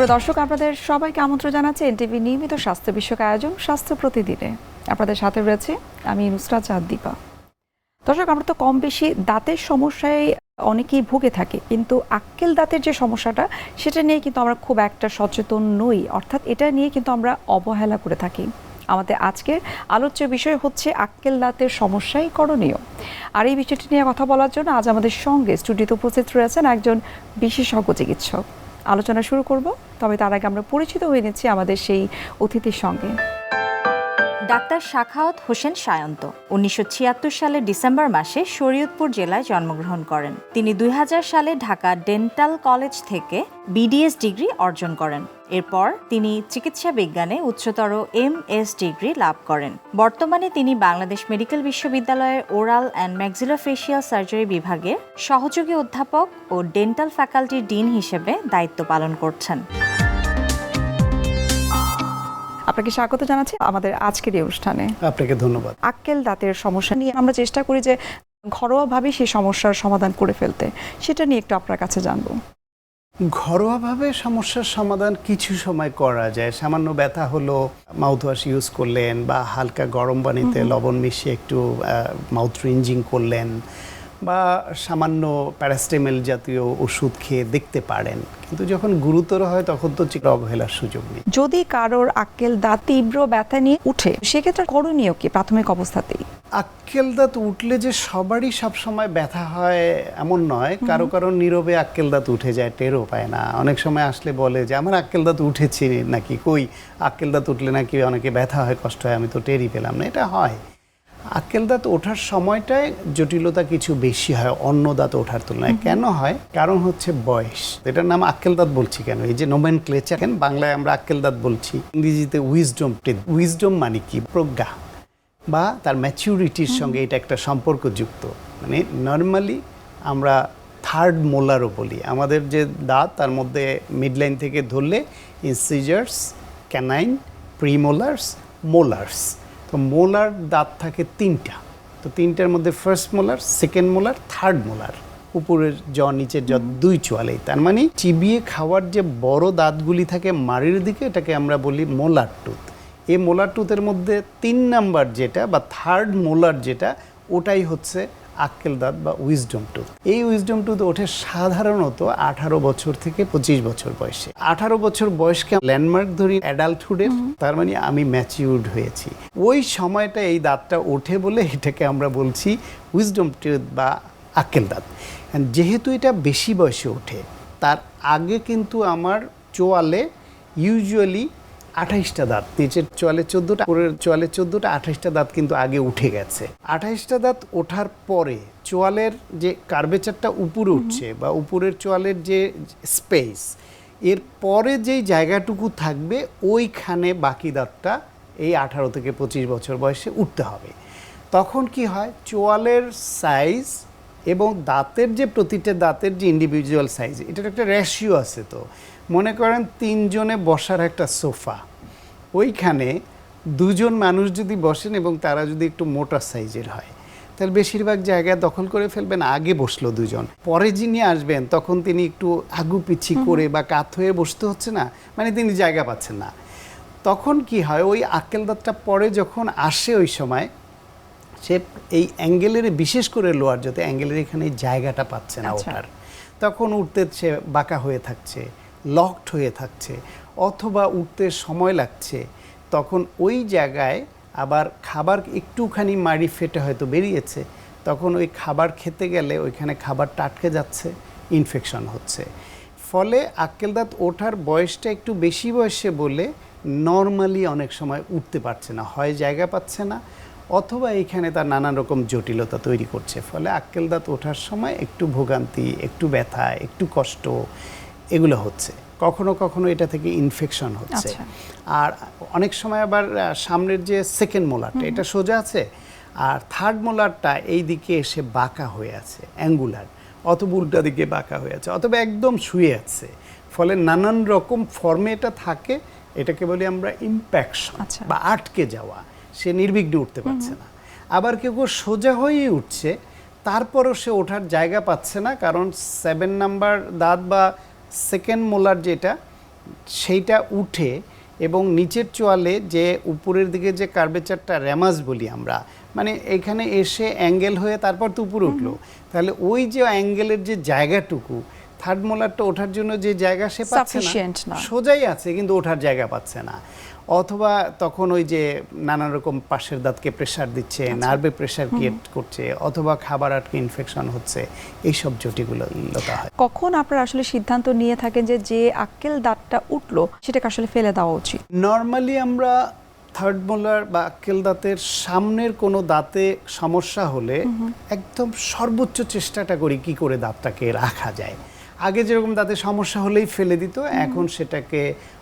সুপ্রিয় দর্শক, আপনাদের সবাইকে আমন্ত্রণ জানাচ্ছি এনটিভি নিয়মিত স্বাস্থ্য বিষয়ক আয়োজন স্বাস্থ্য প্রতিদিনে। আপনাদের সাথে রয়েছে আমি নুসরাত চাঁদ দীপা দর্শক, আমরা তো কম বেশি দাঁতের সমস্যায় অনেকেই ভুগে থাকি, কিন্তু আক্কেল দাঁতের যে সমস্যাটা, সেটা নিয়ে কিন্তু আমরা খুব একটা সচেতন নই। অর্থাৎ এটা নিয়ে কিন্তু আমরা অবহেলা করে থাকি। আমাদের আজকের আলোচ্য বিষয় হচ্ছে আক্কেল দাঁতের সমস্যাই করণীয়। আর এই বিষয়টি নিয়ে কথা বলার জন্য আজ আমাদের সঙ্গে স্টুডিওতে উপস্থিত রয়েছেন একজন বিশেষজ্ঞ চিকিৎসক। আলোচনা শুরু করব। তবে তার আগে আমরা পরিচিত হয়ে নিচ্ছি আমাদের সেই অতিথির সঙ্গে। ডাক্তার শাখাওয়াত হোসেন সায়ন্ত উনিশশো ছিয়াত্তর সালের ডিসেম্বর মাসে শরীয়তপুর জেলায় জন্মগ্রহণ করেন। তিনি দুই হাজার সালে ঢাকা ডেন্টাল কলেজ থেকে বিডিএস ডিগ্রি অর্জন করেন। এরপর তিনি চিকিৎসা বিজ্ঞানে উচ্চতর এম এস ডিগ্রি লাভ করেন। বর্তমানে তিনি বাংলাদেশ মেডিকেল বিশ্ববিদ্যালয়ের ওরাল অ্যান্ড ম্যাক্সিলোফেশিয়াল সার্জারি বিভাগের সহযোগী অধ্যাপক ও ডেন্টাল ফ্যাকাল্টির ডিন হিসেবে দায়িত্ব পালন করছেন। আপনাকে স্বাগত জানাচ্ছি আমাদের আজকের এই অনুষ্ঠানে। আপনাকে ধন্যবাদ। আক্কেল দাঁতের সমস্যা নিয়ে আমরা চেষ্টা করি যে ঘরোয়াভাবে সেই সমস্যার সমাধান করে ফেলতে। সেটা নিয়ে একটু আপনার কাছে জানব। ঘরোয়াভাবে সমস্যার সমাধান কিছু সময় করা যায়। সামান্য ব্যথা হলো মাউথওয়াশ ইউজ করলেন বা হালকা গরম পানিতে লবণ মিশিয়ে একটু মাউথ রিঞ্জিং করলেন। বা সামান্য প্যারাস্টেমেল জাতীয় ওষুধ খেয়ে দেখতে পারেন। কিন্তু যখন গুরুতর হয় তখন তো অবহেলার সুযোগ নেই। যদি কারোর আক্কেল দাঁত তীব্র ব্যথা নিয়ে উঠে সেক্ষেত্রে করণীয় কি প্রাথমিক অবস্থাতেই? আক্কেল দাঁত উঠলে যে সবারই সবসময় ব্যথা হয় এমন নয়। কারও কারও নীরবে আক্কেল দাঁত উঠে যায় টেরও পায় না। অনেক সময় আসলে বলে যে আমার আক্কেল দাঁত উঠেছে নাকি? কই? আক্কেল দাঁত উঠলে নাকি অনেকে ব্যথা হয় কষ্ট হয় আমি তো টেরই পেলাম না। এটা হয়। আক্কেল দাঁত ওঠার সময়টায় জটিলতা কিছু বেশি হয় অন্য দাঁত ওঠার তুলনায়। কেন হয়? কারণ হচ্ছে বয়স। এটার নাম আক্কেল দাঁত বলছি কেন? এই যে নোমেন ক্লেচার বাংলায় আমরা আক্কেল দাঁত বলছি। ইংরেজিতে উইজডম উইজডম মানে কি? প্রজ্ঞা। বা তার ম্যাচিউরিটির সঙ্গে এটা একটা সম্পর্কযুক্ত। মানে নর্মালি আমরা থার্ড মোলারও বলি। আমাদের যে দাঁত তার মধ্যে মিডলাইন থেকে ধরলে ইনসিজার্স ক্যানাইন প্রিমোলার্স মোলার্স তো মোলার দাঁত থাকে তিনটা। তো তিনটার মধ্যে first molar second molar third molar উপরের জ, নিচের জ, দুই চোয়ালেই। তার মানে চিবিয়ে খাওয়ার যে বড় দাঁতগুলি থাকে মাড়ির দিকে, এটাকে আমরা বলি মোলার টুথ এই মোলার টুথের মধ্যে তিন নাম্বার যেটা বা থার্ড মোলার যেটা, ওটাই হচ্ছে আক্কেল দাঁত বা উইজডম টুথ এই উইজডম টুথ ওঠে সাধারণত আঠারো বছর থেকে পঁচিশ বছর বয়সে। আঠারো বছর বয়সকে ল্যান্ডমার্ক ধরি অ্যাডাল্টহুডে তার মানে আমি ম্যাচিউর্ড হয়েছি। ওই সময়টা এই দাঁতটা ওঠে বলে এটাকে আমরা বলছি উইজডম টুথ বা আক্কেল দাঁত। যেহেতু এটা বেশি বয়সে ওঠে, তার আগে কিন্তু আমার চোয়ালে ইউজুয়ালি আঠাইশটা দাঁত নিচের চোয়ালে চোদ্দোটা উপরের চোয়ালে চোদ্দোটা আঠাইশটা দাঁত কিন্তু আগে উঠে গেছে। আঠাইশটা দাঁত ওঠার পরে চোয়ালের যে কার্বেচারটা উপরে উঠছে বা উপরের চোয়ালের যে স্পেস এর পরে যেই জায়গাটুকু থাকবে ওইখানে বাকি দাঁতটা এই আঠারো থেকে পঁচিশ বছর বয়সে উঠতে হবে। তখন কি হয়? চোয়ালের সাইজ এবং দাঁতের যে প্রতিটা দাঁতের যে ইন্ডিভিজুয়াল সাইজ এটার একটা রেশিও আছে তো। মনে করেন তিনজনে বসার একটা সোফা। ওইখানে দুজন মানুষ যদি বসেন এবং তারা যদি একটু মোটা সাইজের হয় তাহলে বেশিরভাগ জায়গা দখল করে ফেলবেন আগে বসল দুজন। পরে যিনি আসবেন তখন তিনি একটু আগু পিছি করে বা কাত হয়ে বসতে হচ্ছে না মানে তিনি জায়গা পাচ্ছেন না। তখন কি হয় ওই আক্কেল দাঁতটা পরে যখন আসে ওই সময় সে এই অ্যাঙ্গেলের বিশেষ করে লোয়ার যাতে অ্যাঙ্গেলের এখানে জায়গাটা পাচ্ছে না আচ্ছা। ওঠার। তখন উঠতে সে বাঁকা হয়ে থাকছে। লকড হয়ে থাকছে, অথবা উঠতে সময় লাগছে, তখন ওই জায়গায় আবার খাবার একটুখানি মাড়ি ফেটে হয়তো বেরিয়েছে, তখন ওই খাবার খেতে গেলে ওইখানে খাবার টাটকে যাচ্ছে ইনফেকশন হচ্ছে। ফলে আক্কেল দাঁত ওঠার বয়সটা একটু বেশি বয়সে বলে নর্মালি অনেক সময় উঠতে পারছে না, হয় জায়গা পাচ্ছে না, অথবা এইখানে তার নানান রকম জটিলতা তৈরি করছে। ফলে আক্কেল দাঁত ওঠার সময় একটু ভোগান্তি, একটু ব্যথা, একটু কষ্ট এগুলো হচ্ছে। কখনো কখনো এটা থেকে ইনফেকশন হচ্ছে। আচ্ছা। আর অনেক সময় আবার সামনের যে সেকেন্ড মোলারটা এটা সোজা আছে? আর থার্ড মোলারটা এই দিকে এসে বাঁকা হয়ে আছে অ্যাঙ্গুলার অথবা উল্টা দিকে বাঁকা হয়ে আছে অথবা একদম শুয়ে আছে। ফলে নানান রকম ফর্মে এটা থাকে এটাকে বলি আমরা ইম্প্যাকশন আচ্ছা। বা আটকে যাওয়া। সে নির্বিঘ্নে উঠতে পারছে না। আবার কেউ কেউ সোজা হয়েই উঠছে তারপরও সে ওঠার জায়গা পাচ্ছে না কারণ সেভেন নাম্বার দাঁত বা সেকেন্ড মোলার যেটা সেইটা উঠে এবং নিচের চোয়ালে যে উপরের দিকে যে কার্বেচারটা র্যামাস বলি আমরা মানে এখানে এসে অ্যাঙ্গেল হয়ে তারপর তো উপরে উঠল। তাহলে ওই যে অ্যাঙ্গেলের যে জায়গাটুকু থার্ড মোলারটা ওঠার জন্য যে জায়গা সে পাচ্ছে না। সোজাই আছে কিন্তু ওঠার জায়গা পাচ্ছে না। অথবা তখন ওই যে নানান রকম পাশের দাঁতকে প্রেশার দিচ্ছে। নার্ভে প্রেসার ক্রিয়েট করছে অথবা খাবার আটকে ইনফেকশন হচ্ছে এইসব জটিলতা হয়। কখন আপনারা আসলে সিদ্ধান্ত নিয়ে থাকেন যে যে আক্কেল দাঁতটা উঠল সেটাকে আসলে ফেলে দেওয়া উচিত? নর্মালি আমরা থার্ড মোলার বা আক্কেল দাঁতের সামনের কোনো দাঁতে সমস্যা হলে একদম সর্বোচ্চ চেষ্টাটা করি কি করে দাঁতটাকে রাখা যায়। আগে যেরকম দাঁতে সমস্যা হলেই ফেলে দিত এখন সেটাকে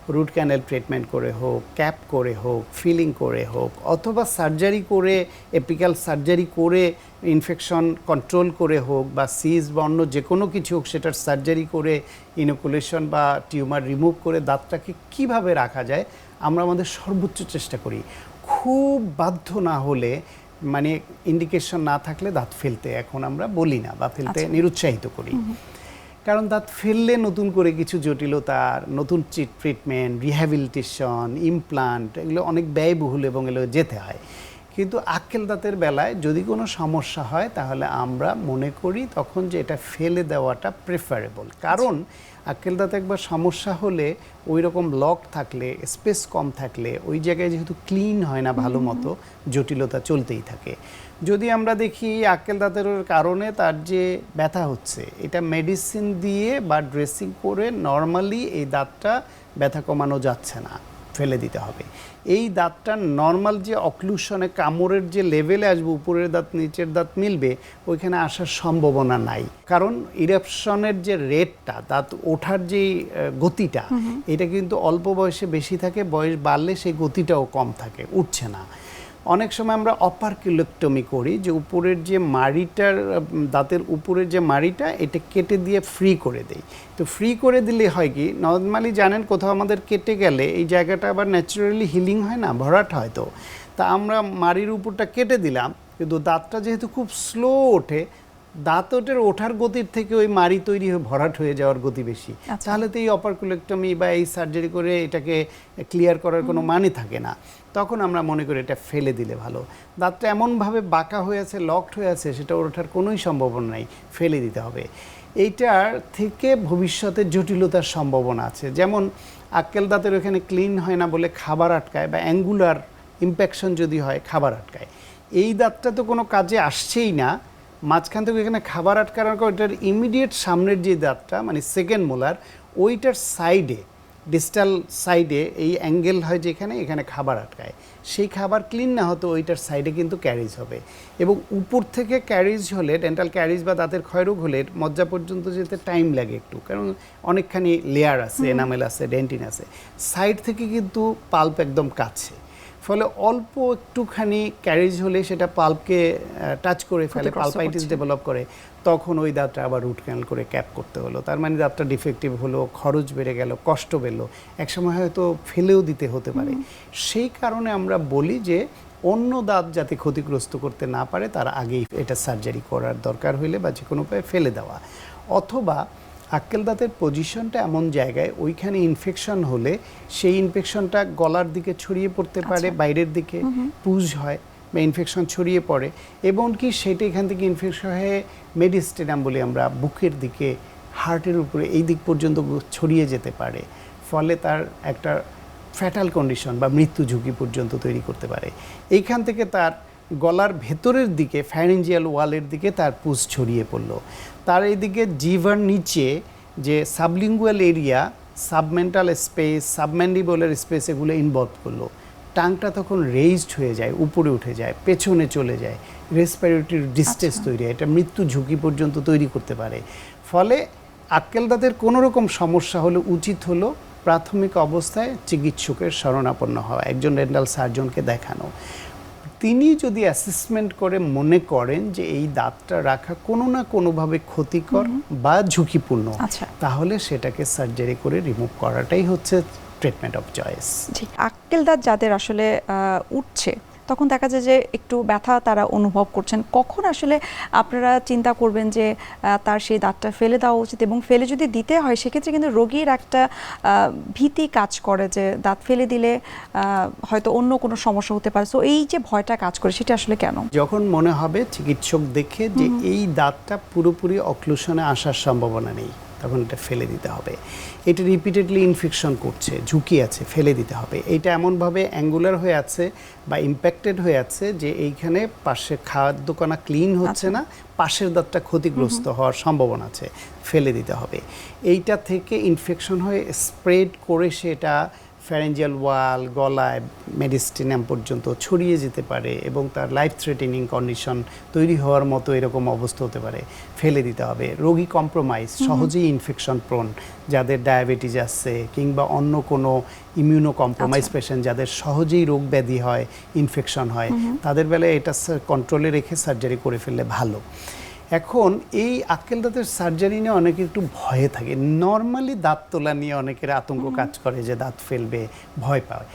রুট ক্যানেল ট্রিটমেন্ট করে হোক ক্যাপ করে হোক ফিলিং করে হোক অথবা সার্জারি করে এপিক্যাল সার্জারি করে ইনফেকশন কন্ট্রোল করে হোক বা সিজ বা অন্য যে কোনো কিছু হোক সেটার সার্জারি করে ইনোকুলেশন বা টিউমার রিমুভ করে দাঁতটাকে কীভাবে রাখা যায় আমরা আমাদের সর্বোচ্চ চেষ্টা করি। খুব বাধ্য না হলে মানে ইন্ডিকেশন না থাকলে দাঁত ফেলতে এখন আমরা বলি না বা ফেলতে আচ্ছা। নিরুৎসাহিত করি। কারণ দাঁত ফেললে নতুন করে কিছু জটিলতার নতুন ট্রিটমেন্ট, রিহ্যাবিলিটেশন, ইমপ্লান্ট, এগুলো অনেক ব্যয়বহুল এবং এগুলো যেতে হয়। কিন্তু আক্কেল দাঁতের বেলায় যদি কোনো সমস্যা হয়, তাহলে আমরা মনে করি তখন যে এটা ফেলে দেওয়াটা প্রেফারেবল কারণ আক্কেল দাঁতে একবার সমস্যা হলে ওই রকম লক থাকলে স্পেস কম থাকলে ওই জায়গায় যেহেতু ক্লিন হয় না ভালো মতো জটিলতা চলতেই থাকে। যদি আমরা দেখি আক্কেল দাঁতের কারণে তার যে ব্যথা হচ্ছে এটা মেডিসিন দিয়ে বা ড্রেসিং করে নর্মালি এই দাঁতটা ব্যথা কমানো যাচ্ছে না। ফেলে দিতে হবে। এই দাঁতটা নর্মাল যে অক্লুশনে কামড়ের যে লেভেলে আসবে উপরের দাঁত নিচের দাঁত মিলবে ওইখানে আসার সম্ভাবনা নাই। কারণ ইরাপশনের যে রেটটা দাঁত ওঠার যে গতিটা এটা কিন্তু অল্প বয়সে বেশি থাকে বয়স বাড়লে সেই গতিটাও কম থাকে উঠছে না। অনেক সময় আমরা অপার কিলোক্টমি করি যে উপরের যে মাড়িটার দাঁতের উপরের যে মাড়িটা এটা কেটে দিয়ে ফ্রি করে দেই। তো ফ্রি করে দিলে হয় কি নর্মালি জানেন কোথাও আমাদের কেটে গেলে এই জায়গাটা আবার ন্যাচারালি হিলিং হয় না ভরাট হয় তো। তা আমরা মাড়ির উপরটা কেটে দিলাম কিন্তু দাঁতটা যেহেতু খুব স্লো ওঠে দাঁত ওঠের ওঠার গতির থেকে ওই মাড়ি তৈরি হয়ে ভরাট হয়ে যাওয়ার গতি বেশি। আচ্ছা। তাহলে তো এই অপারকুলেক্টমি বা এই সার্জারি করে এটাকে ক্লিয়ার করার কোনো মানে থাকে না। তখন আমরা মনে করি এটা ফেলে দিলে ভালো। দাঁতটা এমনভাবে বাঁকা হয়ে আছে লকড হয়ে আছে, সেটা ওঠার কোনোই সম্ভাবনা নাই, ফেলে দিতে হবে। এইটার থেকে ভবিষ্যতে জটিলতার সম্ভাবনা আছে। যেমন আক্কেল দাঁতের ওখানে ক্লিন হয় না বলে খাবার আটকায় বা অ্যাঙ্গুলার ইম্প্যাকশন যদি হয়, খাবার আটকায়। এই দাঁতটা তো কোনো কাজে আসছেই না। মাঝখান থেকে এখানে খাবার আটকানোর ওইটার ইমিডিয়েট সামনের যে দাঁতটা মানে সেকেন্ড মোলার ওইটার সাইডে ডিস্টাল সাইডে এই অ্যাঙ্গেল হয় যেখানে এখানে খাবার আটকায়। সেই খাবার ক্লিন না হতো ওইটার সাইডে কিন্তু ক্যারিজ হবে। এবং উপর থেকে ক্যারিজ হলে ডেন্টাল ক্যারিজ বা দাঁতের ক্ষয়রোগ হলে মজ্জা পর্যন্ত যেতে টাইম লাগে একটু। কারণ অনেকখানি লেয়ার আছে এনামেল আছে ডেন্টিন আছে। সাইড থেকে কিন্তু পাল্প একদম কাছে। ফলে অল্প একটুখানি ক্যারিজ হলে সেটা পাল্পকে টাচ করে ফেলে পাল্পাইটিস ডেভেলপ করে। তখন ওই দাঁতটা আবার রুট ক্যানেল করে ক্যাপ করতে হলো। তার মানে দাঁতটা ডিফেক্টিভ হলো খরচ বেড়ে গেল কষ্ট পেল। একসময় হয়তো ফেলেও দিতে হতে পারে। সেই কারণে আমরা বলি যে অন্য দাঁত যাতে ক্ষতিগ্রস্ত করতে না পারে তার আগেই এটা সার্জারি করার দরকার হইলে বা যে কোনো উপায়ে ফেলে দেওয়া। অথবা আক্কেল দাঁতের পজিশনটা এমন জায়গায় ওইখানে ইনফেকশন হলে সেই ইনফেকশনটা গলার দিকে ছড়িয়ে পড়তে পারে বাইরের দিকে পুজ হয়। বা ইনফেকশন ছড়িয়ে পড়ে এবং কি সেটা এখান থেকে ইনফেকশন হয়ে মেডিস্টেনাম বলি আমরা, বুকের দিকে হার্টের উপরে, এই দিক পর্যন্ত ছড়িয়ে যেতে পারে। ফলে তার একটা ফ্যাটাল কন্ডিশন বা মৃত্যু ঝুঁকি পর্যন্ত তৈরি করতে পারে। এইখান থেকে তার গলার ভেতরের দিকে ফ্যারেঞ্জিয়াল ওয়ালের দিকে তার পুষ ছড়িয়ে পড়ল। তার এইদিকে জিভার নিচে যে সাবলিঙ্গুয়াল এরিয়া সাবমেন্টাল স্পেস সাবম্যান্ডিবলের স্পেস এগুলো ইনভলভ করল। টাংটা তখন রেইজড হয়ে যায় উপরে উঠে যায় পেছনে চলে যায়। রেসপিরেটরি ডিস্টেন্স তৈরি হয় এটা মৃত্যু ঝুঁকি পর্যন্ত তৈরি করতে পারে। ফলে আক্কেল দাঁতের কোনো রকম সমস্যা হলে উচিত হলো প্রাথমিক অবস্থায় চিকিৎসকের শরণাপন্ন হওয়া একজন ডেন্টাল সার্জনকে দেখানো। তিনি যদি অ্যাসেসমেন্ট করে মনে করেন যে এই দাঁতটা রাখা কোনো না কোনোভাবে ক্ষতিকর বা ঝুঁকিপূর্ণ আচ্ছা। তাহলে সেটাকে সার্জারি করে রিমুভ করাটাই হচ্ছে ট্রিটমেন্ট অফ চয়েস জি আক্কেল দাঁত যাদের আসলে উঠছে তখন দেখা যায় যে একটু ব্যথা তারা অনুভব করছেন। কখন আসলে আপনারা চিন্তা করবেন যে তার সেই দাঁতটা ফেলে দেওয়া উচিত এবং ফেলে যদি দিতে হয় সেক্ষেত্রে কিন্তু রোগীর একটা ভীতি কাজ করে যে দাঁত ফেলে দিলে হয়তো অন্য কোনো সমস্যা হতে পারে। সো এই যে ভয়টা কাজ করে সেটা আসলে কেন? যখন মনে হবে চিকিৎসক দেখে যে এই দাঁতটা পুরোপুরি অক্লুশনে আসার সম্ভাবনা নেই। তখন এটা ফেলে দিতে হবে। এটা রিপিটেডলি ইনফেকশন করছে ঝুঁকি আছে ফেলে দিতে হবে। এটা এমনভাবে অ্যাঙ্গুলার হয়ে আছে বা ইম্প্যাক্টেড হয়ে আছে যে এইখানে পাশে খাদ্য দোকানা ক্লিন হচ্ছে না পাশের দাঁতটা ক্ষতিগ্রস্ত হওয়ার সম্ভাবনা আছে ফেলে দিতে হবে। এইটা থেকে ইনফেকশন হয়ে স্প্রেড করে সেটা ফ্যারেঞ্জিয়াল ওয়াল গলায় মেডিস্টিনাম পর্যন্ত ছড়িয়ে যেতে পারে এবং তার লাইফ থ্রেটেনিং কন্ডিশন তৈরি হওয়ার মতো এরকম অবস্থা হতে পারে ফেলে দিতে হবে। রোগী কম্প্রোমাইজ সহজেই ইনফেকশন প্রোন যাদের ডায়াবেটিস আছে কিংবা অন্য কোনো ইমিউনো কম্প্রোমাইজ পেশেন্ট যাদের সহজেই রোগ ব্যাধি হয় ইনফেকশন হয় তাদের বেলায় এটা কন্ট্রোলে রেখে সার্জারি করে ফেললে ভালো। এখন এই আক্কেল দাঁতের সার্জারি নিয়ে অনেকে একটু ভয়ে থাকে। নর্মালি দাঁত তোলা নিয়ে অনেকের আতঙ্ক কাজ করে যে দাঁত ফেলবে ভয় পায়।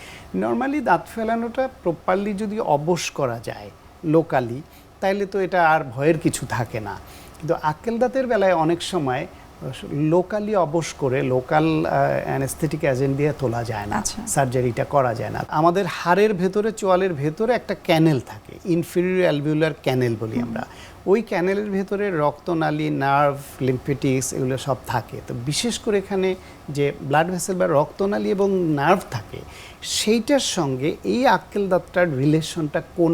নর্মালি দাঁত ফেলানোটা প্রপারলি যদি অবশ করা যায় লোকালি তাইলে তো এটা আর ভয়ের কিছু থাকে না। কিন্তু আক্কেল দাঁতের বেলায় অনেক সময় লোকালি অবশ করে লোকাল অ্যানেস্থেটিক এজেন্ট দিয়ে তোলা যায় না আচ্ছা। সার্জারিটা করা যায় না। আমাদের হাড়ের ভেতরে চোয়ালের ভেতরে একটা ক্যানেল থাকে ইনফিরিয়র অ্যালভিউলার ক্যানেল বলি আমরা। ওই ক্যানেলের ভেতরে রক্তনালী নার্ভ লিম্ফেটিক্স এগুলো সব থাকে। তো বিশেষ করে এখানে যে ব্লাড ভেসেল বা রক্তনালী এবং নার্ভ থাকে সেইটার সঙ্গে এই আক্কেল দাঁতটার রিলেশনটা কোন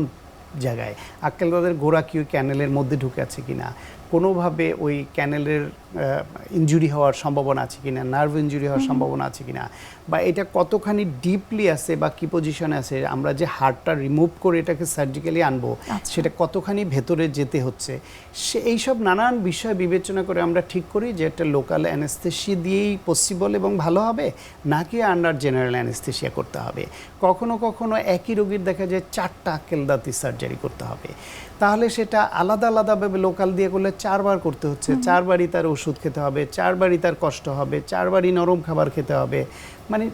জায়গায়? আক্কেল দাঁতের গোড়া কি ওই ক্যানেলের মধ্যে ঢুকে আছে কিনা? কোনোভাবে ওই ক্যানেলের ইঞ্জুরি হওয়ার সম্ভাবনা আছে কিনা নার্ভ ইঞ্জুরি হওয়ার সম্ভাবনা আছে কিনা বা এটা কতখানি ডিপলি আছে বা কি পজিশনে আছে আমরা যে হাড়টা রিমুভ করে এটাকে সার্জিক্যালি আনব আচ্ছা। সেটা কতখানি ভেতরে যেতে হচ্ছে সে এইসব নানান বিষয় বিবেচনা করে আমরা ঠিক করি যে একটা লোকাল অ্যানেস্থেসি দিয়েই পসিবল এবং ভালো হবে নাকি আন্ডার জেনারেল অ্যানেস্থেসিয়া করতে হবে। কখনো কখনো একই রোগীর দেখা যায় চারটা আক্কেল দাঁতি সার্জারি করতে হবে। তাহলে সেটা আলাদা আলাদাভাবে লোকাল দিয়ে করলে চারবার করতে হচ্ছে চারবারই তার ওষুধ খেতে হবে চারবারই তার কষ্ট হবে চারবারই নরম খাবার খেতে হবে মানে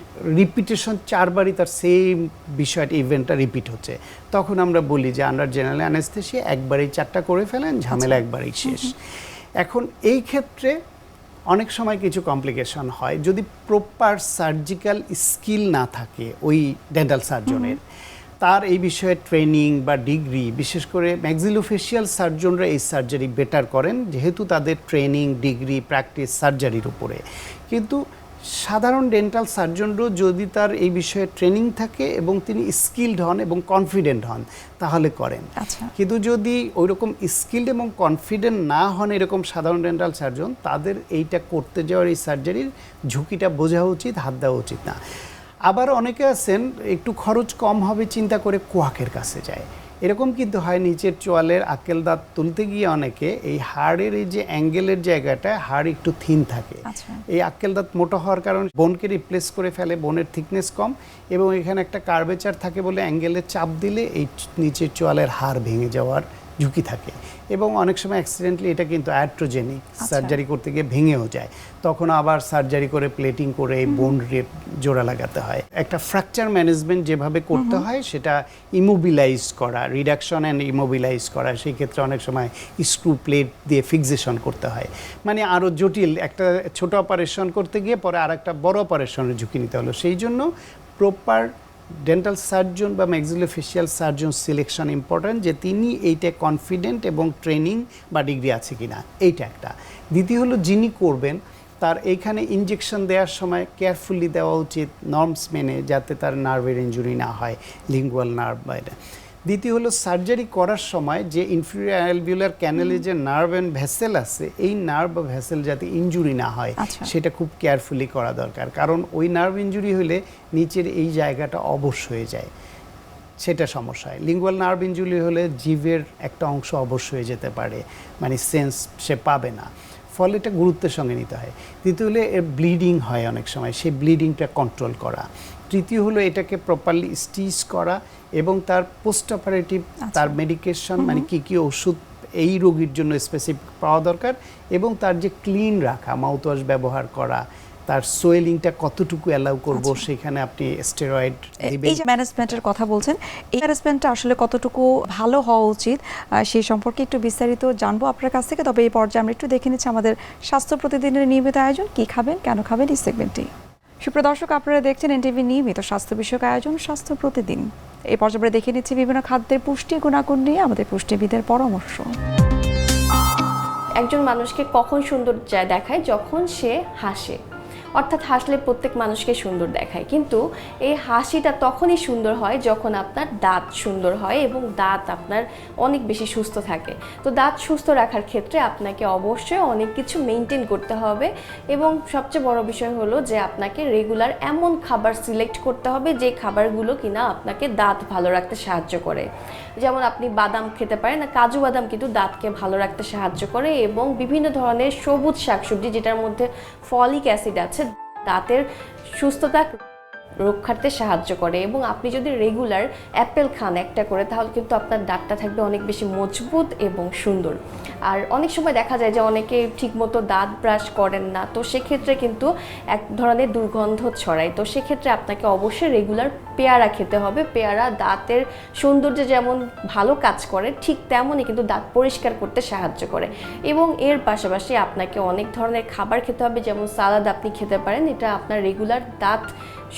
রিপিটেশন চারবারই তার সেম বিষয়টা ইভেন্টটা রিপিট হচ্ছে। তখন আমরা বলি যে আন্ডার জেনারেল অ্যানেস্থেসিয়া একবারেই চারটা করে ফেলেন ঝামেলা একবারেই শেষ। এখন এই ক্ষেত্রে অনেক সময় কিছু কমপ্লিকেশন হয়। যদি প্রপার সার্জিক্যাল স্কিল না থাকে ওই ডেন্টাল সার্জনের তার এই বিষয়ে ট্রেনিং বা ডিগ্রি বিশেষ করে ম্যাক্সিলোফেশিয়াল সার্জনরা এই সার্জারি বেটার করেন যেহেতু তাদের ট্রেনিং ডিগ্রি প্র্যাকটিস সার্জারির উপরে। কিন্তু সাধারণ ডেন্টাল সার্জনরও যদি তার এই বিষয়ে ট্রেনিং থাকে এবং তিনি স্কিলড হন এবং কনফিডেন্ট হন তাহলে করেন। আচ্ছা। কিন্তু যদি ওইরকম স্কিলড এবং কনফিডেন্ট না হন এরকম সাধারণ ডেন্টাল সার্জন তাদের এইটা করতে যাওয়ার এই সার্জারির ঝুঁকিটা বোঝা উচিত হাত দেওয়া উচিত না। আবার অনেকে আছেন একটু খরচ কম হবে চিন্তা করে কোয়াকের কাছে যায়। এরকম কিন্তু হয় নিচের চোয়ালের আকেল দাঁত তুলতে গিয়ে অনেকে এই হাড়ের এই যে অ্যাঙ্গেলের জায়গাটা হাড় একটু থিন থাকে আচ্ছা। এই আকেল দাঁত মোটা হওয়ার কারণে বোনকে রিপ্লেস করে ফেলে বোনের থিকনেস কম এবং এখানে একটা কার্বেচার থাকে বলে অ্যাঙ্গেলের চাপ দিলে এই নিচের চোয়ালের হাড় ভেঙে যাওয়ার ঝুঁকি থাকে এবং অনেক সময় অ্যাক্সিডেন্টলি এটা কিন্তু অ্যাট্রোজেনিক সার্জারি করতে গিয়ে ভেঙেও যায়। তখন আবার সার্জারি করে প্লেটিং করে বোন রেপ জোড়া লাগাতে হয়। একটা ফ্র্যাকচার ম্যানেজমেন্ট যেভাবে করতে হয় সেটা ইমোবিলাইজ করা রিডাকশন অ্যান্ড ইমোবিলাইজ করা সেই ক্ষেত্রে অনেক সময় স্ক্রু প্লেট দিয়ে ফিক্সেশন করতে হয়। মানে আরও জটিল একটা ছোট অপারেশন করতে গিয়ে পরে আর একটা বড় অপারেশনের ঝুঁকি নিতে হলো। সেই জন্য প্রপার ডেন্টাল সার্জন বা ম্যাক্সিলোফেশিয়াল সার্জন সিলেকশন ইম্পর্ট্যান্ট যে তিনি এইটা কনফিডেন্ট এবং ট্রেনিং বা ডিগ্রি আছে কিনা। এইটা একটা। দ্বিতীয় হলো যিনি করবেন, তার এইখানে ইঞ্জেকশন দেওয়ার সময় কেয়ারফুলি দেওয়া উচিত নর্মস মেনে যাতে তার নার্ভের ইঞ্জুরি না হয় লিঙ্গুয়াল নার্ভ বা এটা। দ্বিতীয় হলো সার্জারি করার সময় যে ইনফিরিয়র অ্যালভিউলার ক্যানেলে যে নার্ভ অ্যান্ড ভেসেল আছে এই নার্ভ বা ভেসেল যাতে ইঞ্জুরি না হয় আচ্ছা। সেটা খুব কেয়ারফুলি করা দরকার। কারণ ওই নার্ভ ইঞ্জুরি হলে নিচের এই জায়গাটা অবশ হয়ে যায়। সেটা সমস্যা হয়। লিঙ্গুয়াল নার্ভ ইঞ্জুরি হলে জিভের একটা অংশ অবশ হয়ে যেতে পারে। মানে সেন্স সে পাবে না। ফলে এটা গুরুত্বের সঙ্গে নিতে হয়। দ্বিতীয় হলে এর ব্লিডিং হয় অনেক সময়। সেই ব্লিডিংটা কন্ট্রোল করা। তৃতীয় হলো এটাকে প্রপারলি স্টিচ করা এবং তার পোস্ট অপারেটিভ তার মেডিকেশন মানে কি কি ওষুধ এই রোগীর জন্য স্পেসিফিক পাওয়া দরকার এবং তার যে ক্লিন রাখা মাউথওয়াশ ব্যবহার করা তার সোয়েলিংটা কতটুকু অ্যালাউ করব আচ্ছা। সেখানে আপনি স্টেরয়েড দিবেন। এই যে ম্যানেজমেন্টের কথা বলছেন এই ম্যানেজমেন্টটা আসলে কতটুকু ভালো হওয়া উচিত সেই সম্পর্কে একটু বিস্তারিত জানব আপনার কাছ থেকে। তবে এই পর্যায়ে আমরা একটু দেখে নিচ্ছি আমাদের স্বাস্থ্য প্রতিদিনের নিয়মিত আয়োজন কি খাবেন কেন খাবেন এই সেগমেন্টটি সুপ্রদর্শক, আপনারা দেখছেন এনটিভি নিয়মিত স্বাস্থ্য বিষয়ক আয়োজন, স্বাস্থ্য প্রতিদিন। এই পর্যায়ে দেখে নিচ্ছি বিভিন্ন খাদ্যের পুষ্টি গুণাগুণ নিয়ে আমাদের পুষ্টিবিদের পরামর্শ। একজন মানুষকে কখন সুন্দর দেখায়, যখন সে হাসে। অর্থাৎ হাসলে প্রত্যেক মানুষকে সুন্দর দেখায়। কিন্তু এই হাসিটা তখনই সুন্দর হয় যখন আপনার দাঁত সুন্দর হয় এবং দাঁত আপনার অনেক বেশি সুস্থ থাকে। তো দাঁত সুস্থ রাখার ক্ষেত্রে আপনাকে অবশ্যই অনেক কিছু মেনটেন করতে হবে এবং সবচেয়ে বড় বিষয় হলো যে আপনাকে রেগুলার এমন খাবার সিলেক্ট করতে হবে যে খাবারগুলো কিনা আপনাকে দাঁত ভালো রাখতে সাহায্য করে। যেমন আপনি বাদাম খেতে পারেন না, কাজু বাদাম কিন্তু দাঁতকে ভালো রাখতে সাহায্য করে এবং বিভিন্ন ধরনের সবুজ শাকসবজি যেটার মধ্যে ফলিক অ্যাসিড আছে দাঁতের সুস্থতা রক্ষার্থে সাহায্য করে এবং আপনি যদি রেগুলার অ্যাপেল খান একটা করে, তাহলে কিন্তু আপনার দাঁতটা থাকবে অনেক বেশি মজবুত এবং সুন্দর। আর অনেক সময় দেখা যায় যে অনেকে ঠিকমতো দাঁত ব্রাশ করেন না, তো সেক্ষেত্রে কিন্তু এক ধরনের দুর্গন্ধ ছড়ায়। তো সেক্ষেত্রে আপনাকে অবশ্যই রেগুলার পেয়ারা খেতে হবে। পেয়ারা দাঁতের সৌন্দর্যে যেমন ভালো কাজ করে, ঠিক তেমনই কিন্তু দাঁত পরিষ্কার করতে সাহায্য করে। এবং এর পাশাপাশি আপনাকে অনেক ধরনের খাবার খেতে হবে, যেমন সালাদ আপনি খেতে পারেন, এটা আপনার রেগুলার দাঁত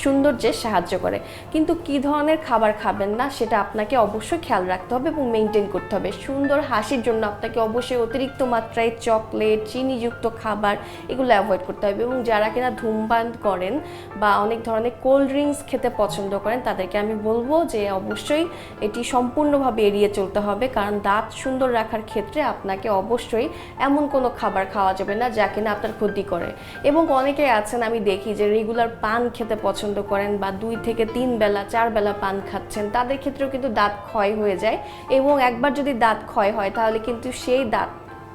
সৌন্দর্যে সাহায্য করে। কিন্তু কি ধরনের খাবার খাবেন না, সেটা আপনাকে অবশ্যই খেয়াল রাখতে হবে এবং মেনটেন করতে হবে। সুন্দর হাসির জন্য আপনাকে অবশ্যই অতিরিক্ত মাত্রায় চকলেট চিনিযুক্ত খাবার এগুলো অ্যাভয়েড করতে হবে এবং যারা কিনা ধূমপান করেন বা অনেক ধরনের কোল্ড ড্রিঙ্কস খেতে পছন্দ করেন, তাদেরকে আমি বলব যে অবশ্যই এটি সম্পূর্ণভাবে এড়িয়ে চলতে হবে। কারণ দাঁত সুন্দর রাখার ক্ষেত্রে আপনাকে অবশ্যই এমন কোনো খাবার খাওয়া যাবে না যা কিনা আপনার ক্ষতি করে। এবং অনেকে আছেন, আমি দেখি যে রেগুলার পান খেতে পছন্দ করেন বা দুই থেকে তিন বেলা, চার বেলা পান খাচ্ছেন, তাদের ক্ষেত্রেও কিন্তু দাঁত ক্ষয় হয়ে যায় এবং একবার যদি দাঁত ক্ষয় হয় তাহলে কিন্তু সেই দাঁত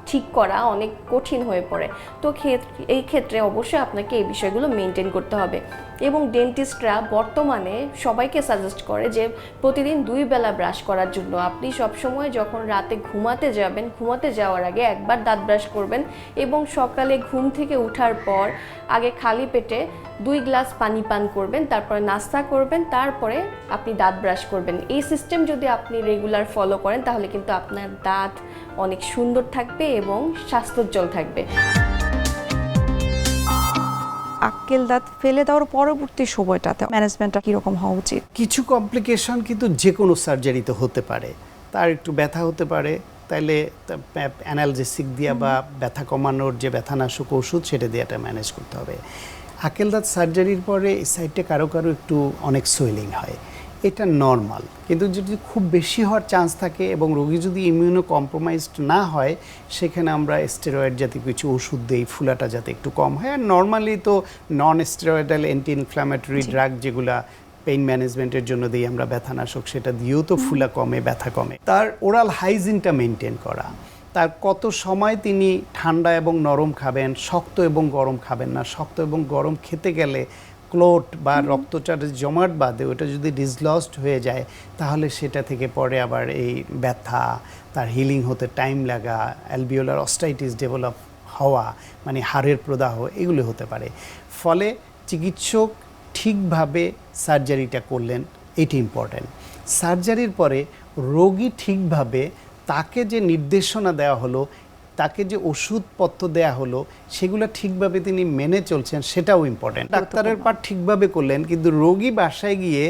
ঠিক করা অনেক কঠিন হয়ে পড়ে। তো এই ক্ষেত্রে অবশ্যই আপনাকে এই বিষয়গুলো মেনটেন করতে হবে। এবং ডেন্টিস্টরা বর্তমানে সবাইকে সাজেস্ট করে যে, প্রতিদিন দুই বেলা ব্রাশ করার জন্য। আপনি সবসময় যখন রাতে ঘুমাতে যাবেন, ঘুমাতে যাওয়ার আগে একবার দাঁত ব্রাশ করবেন এবং সকালে ঘুম থেকে ওঠার পর আগে খালি পেটে দুই গ্লাস পানি পান করবেন, তারপরে নাস্তা করবেন, তারপরে আপনি দাঁত ব্রাশ করবেন। এই সিস্টেম যদি আপনি রেগুলার ফলো করেন, তাহলে কিন্তু আপনার দাঁত অনেক সুন্দর থাকবে এবং স্বাস্থ্যোজ্জ্বল থাকবে। আক্কেল দাঁত ফেলে দেওয়ার পরবর্তী সময়টাতে ম্যানেজমেন্টটা কীরকম হওয়া উচিত? কিছু কমপ্লিকেশন কিন্তু যে কোনো সার্জারিতে হতে পারে। তার একটু ব্যথা হতে পারে তাইলে অ্যানালজেসিক দিয়া বা ব্যথা কমানোর যে ব্যথানাশক ওষুধ সেটা দিয়ে এটা ম্যানেজ করতে হবে। আকেল দাঁত সার্জারির পরে এই সাইডটা কারও কারও একটু অনেক সোয়েলিং হয়। এটা নর্মাল কিন্তু যদি খুব বেশি হওয়ার চান্স থাকে এবং রোগী যদি ইমিউনো কম্প্রোমাইজড না হয় সেখানে আমরা স্টেরয়েড জাতীয় কিছু ওষুধ দিই ফুলাটা যাতে একটু কম হয়। আর নর্মালি তো non steroidal anti inflammatory drug যেগুলা পেইন ম্যানেজমেন্টের জন্য দিই আমরা ব্যথানাশক সেটা দিয়েও তো ফুলা কমে ব্যথা কমে। তার ওরাল হাইজিনটা মেনটেন করা। তার কত সময় তিনি ঠান্ডা এবং নরম খাবেন শক্ত এবং গরম খাবেন না শক্ত এবং গরম খেতে গেলে ক্লোট বা রক্তচাপের জমাট বাদে ওটা যদি ডিসলস্ট হয়ে যায়, তাহলে সেটা থেকে পরে আবার এই ব্যথা, তার হিলিং হতে টাইম লাগা, অ্যালবিওলার অস্টাইটিস ডেভেলপ হওয়া মানে হাড়ের প্রদাহ, এগুলো হতে পারে। ফলে চিকিৎসক ঠিকভাবে সার্জারিটা করলেন, এটি ইম্পর্ট্যান্ট সার্জারির পরে রোগী ঠিকভাবে তাকে যে নির্দেশনা দেওয়া হলো তাকে যে ওষুধপত্র দেয়া হলো সেগুলো ঠিকভাবে তিনি মেনে চলছেন সেটাও ইম্পর্ট্যান্ট ডাক্তারের পার ঠিকভাবে করলেন কিন্তু রোগী বাসায় গিয়ে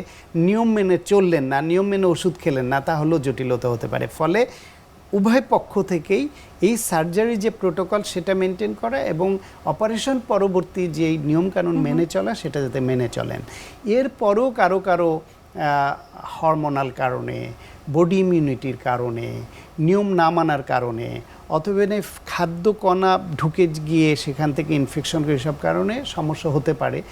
নিয়ম মেনে চললেন না নিয়ম মেনে ওষুধ খেলেন না তাহলেও জটিলতা হতে পারে। ফলে উভয় পক্ষ থেকেই এই সার্জারি যে প্রোটোকল সেটা মেনটেন করা এবং অপারেশন পরবর্তী যে নিয়মকানুন মেনে চলা সেটা যাতে মেনে চলেন। এরপরও কারও কারও হরমোনাল কারণে বডি ইমিউনিটির কারণে নিয়ম না মানার কারণে অথবা এনে খাদ্য কণা ঢুকে গিয়ে সেখান থেকে ইনফেকশন এসব কারণে সমস্যা হতে পারে।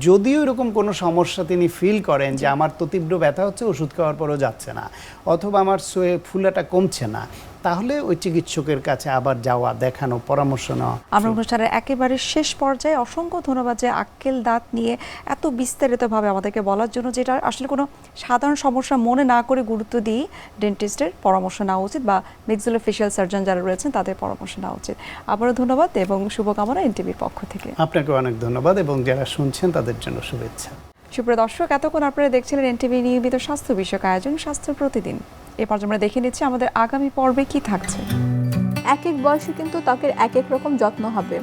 যদিও এরকম কোনো সমস্যা তিনি ফিল করেন যে আমার তো তীব্র ব্যথা হচ্ছে, ওষুধ খাওয়ার পরও যাচ্ছে না। অথবা আমার ফুলাটা কমছে না। তাহলে ওই চিকিৎসকের কাছে আবার যাওয়া দেখানো পরামর্শ নেওয়া। আমরা অনুষ্ঠানের একেবারে শেষ পর্যায়ে অসংখ্য ধন্যবাদ যে আক্কেল দাঁত নিয়ে এত বিস্তারিতভাবে আমাদেরকে বলার জন্য যেটা আসলে কোনো সাধারণ সমস্যা মনে না করে গুরুত্ব দিয়ে ডেন্টিস্টের পরামর্শ নেওয়া উচিত বা মেক্সুলো ফেশিয়াল সার্জন যারা রয়েছেন তাদের পরামর্শ নেওয়া উচিত। আবারও ধন্যবাদ এবং শুভকামনা এনটিভির পক্ষ থেকে। আপনাকে অনেক ধন্যবাদ এবং যারা শুনছেন তাদের জন্য শুভেচ্ছা। সুপ্রিয় দর্শক, এতক্ষণ আপনারা দেখছিলেন এনটিভি নিয়মিত স্বাস্থ্য বিষয়ক আয়োজন, স্বাস্থ্য প্রতিদিন। এরপর আমরা দেখে নিচ্ছি আমাদের আগামী পর্বে কি থাকছে। এক এক বয়সে কিন্তু ত্বকের এক এক রকম যত্ন হবে।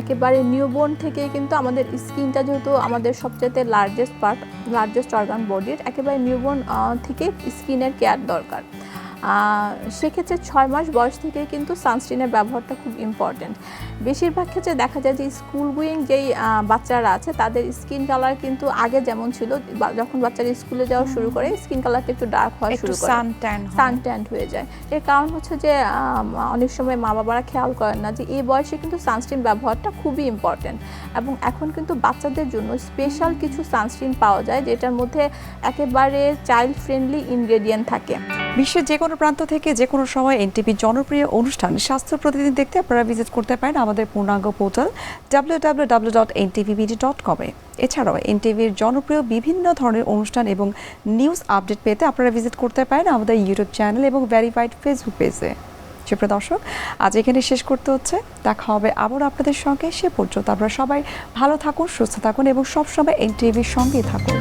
একেবারে নিউবোর্ন থেকে কিন্তু আমাদের স্কিনটা যেহেতু আমাদের সবচেয়ে লার্জেস্ট পার্ট লার্জেস্ট অর্গান বডির একেবারে নিউবোর্ন থেকে স্কিনের কেয়ার দরকার। সেক্ষেত্রে ছয় মাস বয়স থেকে কিন্তু সানস্ক্রিনের ব্যবহারটা খুব ইম্পর্ট্যান্ট বেশিরভাগ ক্ষেত্রে দেখা যায় যে স্কুল গোয়িং যেই বাচ্চারা আছে তাদের স্কিন কালার কিন্তু আগে যেমন ছিল যখন বাচ্চারা স্কুলে যাওয়া শুরু করে স্কিন কালারটা একটু ডার্ক হওয়া শুরু করে। সান ট্যান হয়ে যায়। এর কারণ হচ্ছে যে অনেক সময় মা বাবারা খেয়াল করেন না যে এই বয়সে কিন্তু সানস্ক্রিন ব্যবহারটা খুবই ইম্পর্টেন্ট এবং এখন কিন্তু বাচ্চাদের জন্য স্পেশাল কিছু সানস্ক্রিন পাওয়া যায় যেটার মধ্যে একেবারে চাইল্ড ফ্রেন্ডলি ইনগ্রেডিয়েন্ট থাকে। বিশ্বের যে কোনো প্রান্ত থেকে যে কোনো সময় এনটিভি জনপ্রিয় অনুষ্ঠান স্বাস্থ্য প্রতিদিন দেখতে আপনারা ভিজিট করতে পারেন আমাদের পূর্ণাঙ্গ portal W dot NTVBD dot কমে এছাড়াও এনটিভির জনপ্রিয় বিভিন্ন ধরনের অনুষ্ঠান এবং নিউজ আপডেট পেতে আপনারা ভিজিট করতে পারেন আমাদের ইউটিউব চ্যানেল এবং ভেরিফাইড ফেসবুক পেজে সুপ্রিয় দর্শক, আজ এখানে শেষ করতে হচ্ছে। দেখা হবে আবার আপনাদের সঙ্গে। সে পর্যন্ত আপনারা সবাই ভালো থাকুন, সুস্থ থাকুন এবং সবসময় এনটিভির সঙ্গেই থাকুন।